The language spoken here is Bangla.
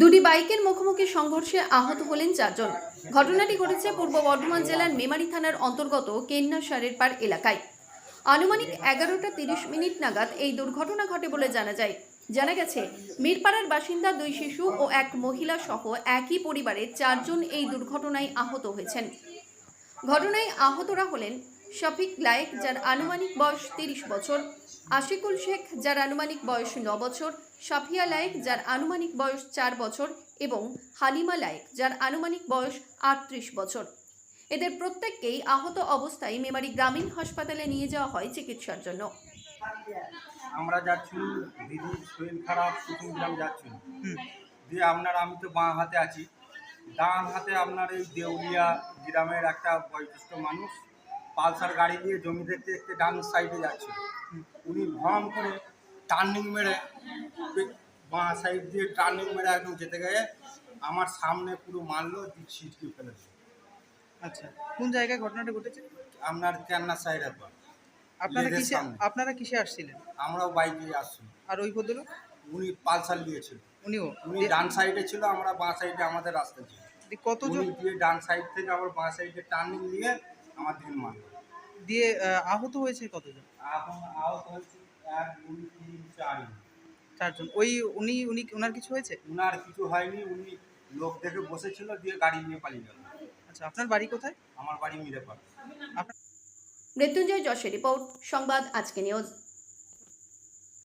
দুটি বাইকের মুখোমুখি সংঘর্ষে আহত হলেন চারজন। ঘটনাটি ঘটেছে পূর্ব বর্ধমান জেলার মেমারি থানার অন্তর্গত কেন্না সারের পার এলাকায়। আনুমানিক এগারোটা তিরিশ মিনিট নাগাদ এই দুর্ঘটনা ঘটে বলে জানা যায়। জানা গেছে, মিরপাড়ার বাসিন্দা দুই শিশু ও এক মহিলা সহ একই পরিবারের চারজন এই দুর্ঘটনায় আহত হয়েছেন। ঘটনায় আহতরা হলেন শফিক লায়েক যার আনুমানিক বয়স তিরিশ বছর। আশিকুল শেখ যার আনুমানিক বয়স ন বছর। সাফিয়া লায়েক যার আনুমানিক বয়স চার বছর। এবং হালিমা লায়েক যার আনুমানিক বয়স আটত্রিশ বছর। এদের প্রত্যেককেই আহত অবস্থায় মেমারি গ্রামীণ হাসপাতালে নিয়ে যাওয়া হয় চিকিৎসার জন্য। আমরা যাচ্ছি দিদির শরীর খারাপ কুটুম গ্রাম যাচ্ছি। দিয়ে আপনার আমি তো বাঁ হাতে আছি। ডান হাতে আপনার এই দেউলিয়া গ্রামের একটা বয়োজ্যেষ্ঠ মানুষ। পালসার গাড়ি দিয়ে জমি দেখতে দেখতে ডান সাইডে যাচ্ছে। উনি ভ্রম করে টার্নিং মেরে বাঁ সাইড দিয়ে টার্নিং মেরে একদম যেতে গিয়ে আমার সামনে পুরো মারলো দিয়ে ছিটকে ফেলেছে আচ্ছা কোন জায়গায় ঘটনাটা ঘটেছে? আপনার কেন্না সাইডের একবার আপনারা কিসে আপনারা কিসে আসছিলেন? আমরাও বাইক বাইকে আসছি আর ওই ভদ্রলোক? উনি পালসার নিয়েছিল উনিও? উনি ডান সাইডে ছিল আমরা বাঁ সাইডে আমাদের রাস্তা ছিল দিয়ে কতজন? দিয়ে ডান সাইড থেকে আবার বাঁ সাইডে টার্নিং নিয়ে আমার দিন মা দিয়ে আহত হয়েছে কতজন? আহত হয়েছে এক দুই তিন চারজন চারজন। ওই উনি উনি ওনার কিছু হয়েছে? ওনার কিছু হয়নি উনি লোক দেখে বসেছিল দিয়ে গাড়ি নিয়ে পালিয়ে গেল। আচ্ছা আপনার বাড়ি কোথায়? আমার বাড়ি মিরে পাড়া মৃত্যুঞ্জয় যশের রিপোর্ট সংবাদ আজকে নিউজ।